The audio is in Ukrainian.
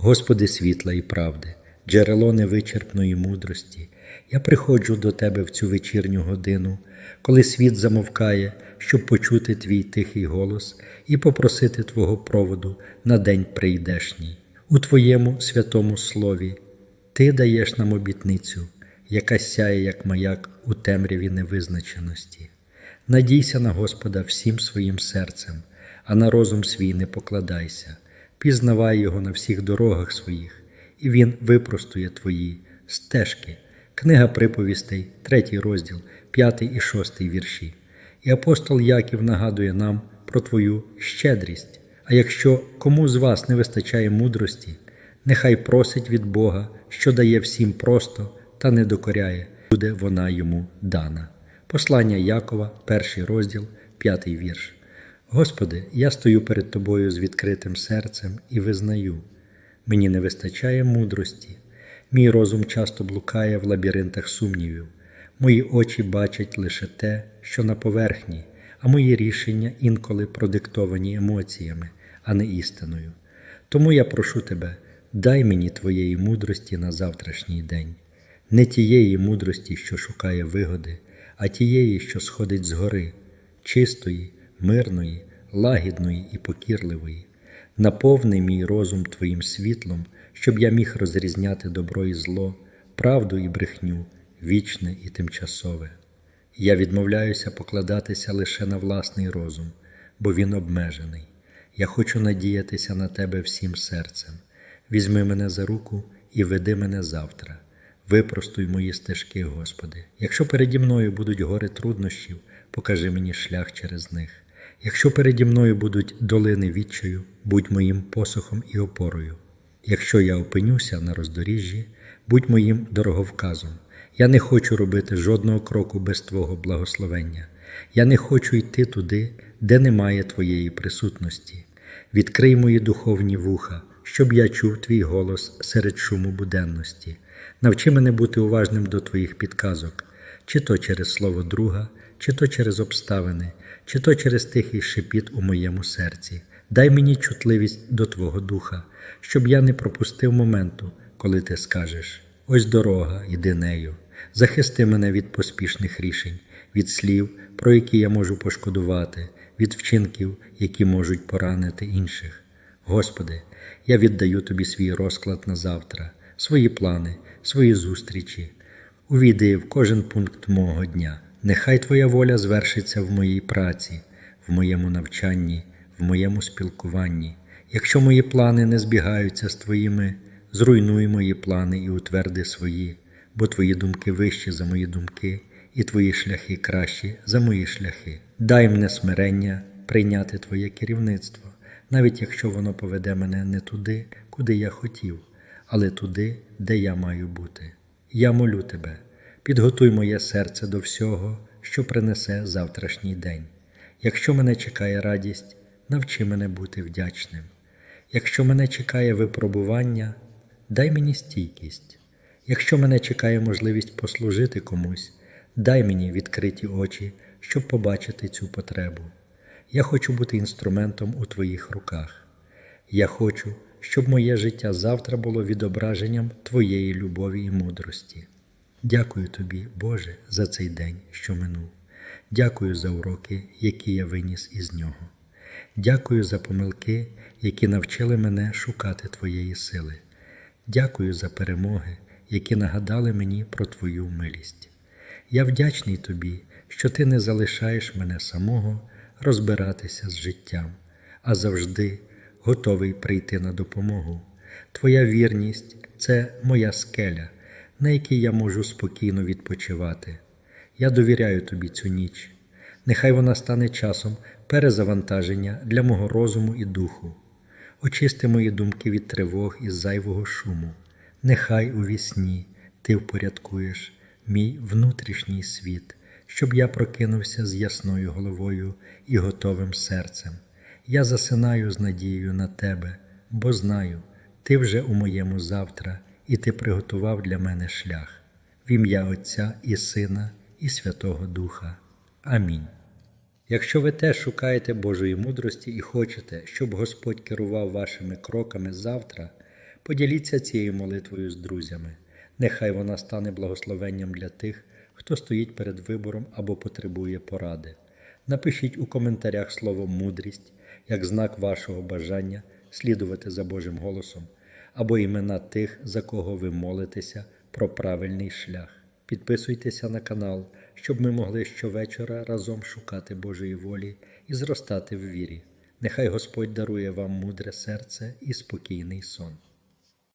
Господи світла і правди, джерело невичерпної мудрості, я приходжу до Тебе в цю вечірню годину, коли світ замовкає, щоб почути Твій тихий голос і попросити Твого проводу на день прийдешній. У Твоєму святому слові Ти даєш нам обітницю, яка сяє, як маяк у темряві невизначеності. Надійся на Господа всім своїм серцем, а на розум свій не покладайся, пізнавай Його на всіх дорогах своїх, і Він випростує твої стежки. Книга приповістей, третій розділ, п'ятий і шостий вірші. І апостол Яків нагадує нам про твою щедрість. А якщо кому з вас не вистачає мудрості, нехай просить від Бога, що дає всім просто та не докоряє, буде вона йому дана. Послання Якова, перший розділ, п'ятий вірш. Господи, я стою перед Тобою з відкритим серцем і визнаю, мені не вистачає мудрості, мій розум часто блукає в лабіринтах сумнівів, мої очі бачать лише те, що на поверхні, а мої рішення інколи продиктовані емоціями, а не істиною. Тому я прошу Тебе, дай мені Твоєї мудрості на завтрашній день, не тієї мудрості, що шукає вигоди, а тієї, що сходить згори, чистої, мирної, лагідної і покірливої. Наповни мій розум Твоїм світлом, щоб я міг розрізняти добро і зло, правду і брехню, вічне і тимчасове. Я відмовляюся покладатися лише на власний розум, бо він обмежений. Я хочу надіятися на Тебе всім серцем. Візьми мене за руку і веди мене завтра. Випростуй мої стежки, Господи. Якщо переді мною будуть гори труднощів, покажи мені шлях через них. Якщо переді мною будуть долини відчаю, будь моїм посохом і опорою. Якщо я опинюся на роздоріжжі, будь моїм дороговказом. Я не хочу робити жодного кроку без Твого благословення. Я не хочу йти туди, де немає Твоєї присутності. Відкрий мої духовні вуха, щоб я чув Твій голос серед шуму буденності. Навчи мене бути уважним до Твоїх підказок, чи то через слово друга, чи то через обставини, чи то через тихий шепіт у моєму серці. Дай мені чутливість до Твого духа, щоб я не пропустив моменту, коли Ти скажеш: ось дорога, іди нею. Захисти мене від поспішних рішень, від слів, про які я можу пошкодувати, від вчинків, які можуть поранити інших. Господи, я віддаю Тобі свій розклад на завтра, свої плани, свої зустрічі. Увійди в кожен пункт мого дня. Нехай Твоя воля звершиться в моїй праці, в моєму навчанні, в моєму спілкуванні. Якщо мої плани не збігаються з Твоїми, зруйнуй мої плани і утверди свої, бо Твої думки вищі за мої думки, і Твої шляхи кращі за мої шляхи. Дай мене смирення прийняти Твоє керівництво, навіть якщо воно поведе мене не туди, куди я хотів, але туди, де я маю бути. Я молю Тебе, підготуй моє серце до всього, що принесе завтрашній день. Якщо мене чекає радість, навчи мене бути вдячним. Якщо мене чекає випробування, дай мені стійкість. Якщо мене чекає можливість послужити комусь, дай мені відкриті очі, щоб побачити цю потребу. Я хочу бути інструментом у Твоїх руках. Я хочу, щоб моє життя завтра було відображенням Твоєї любові і мудрості. Дякую Тобі, Боже, за цей день, що минув. Дякую за уроки, які я виніс із нього. Дякую за помилки, які навчили мене шукати Твоєї сили. Дякую за перемоги, які нагадали мені про Твою милість. Я вдячний Тобі, що Ти не залишаєш мене самого розбиратися з життям, а завжди готовий прийти на допомогу. Твоя вірність це моя скеля, на якій я можу спокійно відпочивати. Я довіряю тобі цю ніч. Нехай вона стане часом перезавантаження для мого розуму і духу. Очисти мої думки від тривог і зайвого шуму. Нехай у вісні ти впорядкуєш мій внутрішній світ, щоб я прокинувся з ясною головою і готовим серцем. Я засинаю з надією на тебе, бо знаю, ти вже у моєму завтра, і ти приготував для мене шлях в ім'я Отця і Сина, і Святого Духа. Амінь. Якщо ви теж шукаєте Божої мудрості і хочете, щоб Господь керував вашими кроками завтра, Поділіться цією молитвою з друзями. Нехай вона стане благословенням для тих, хто стоїть перед вибором або потребує поради. Напишіть у коментарях слово мудрість як знак вашого бажання слідувати за Божим голосом або імена тих, за кого ви молитеся про правильний шлях. Підписуйтеся на канал, щоб ми могли щовечора разом шукати Божої волі і зростати в вірі. Нехай Господь дарує вам мудре серце і спокійний сон.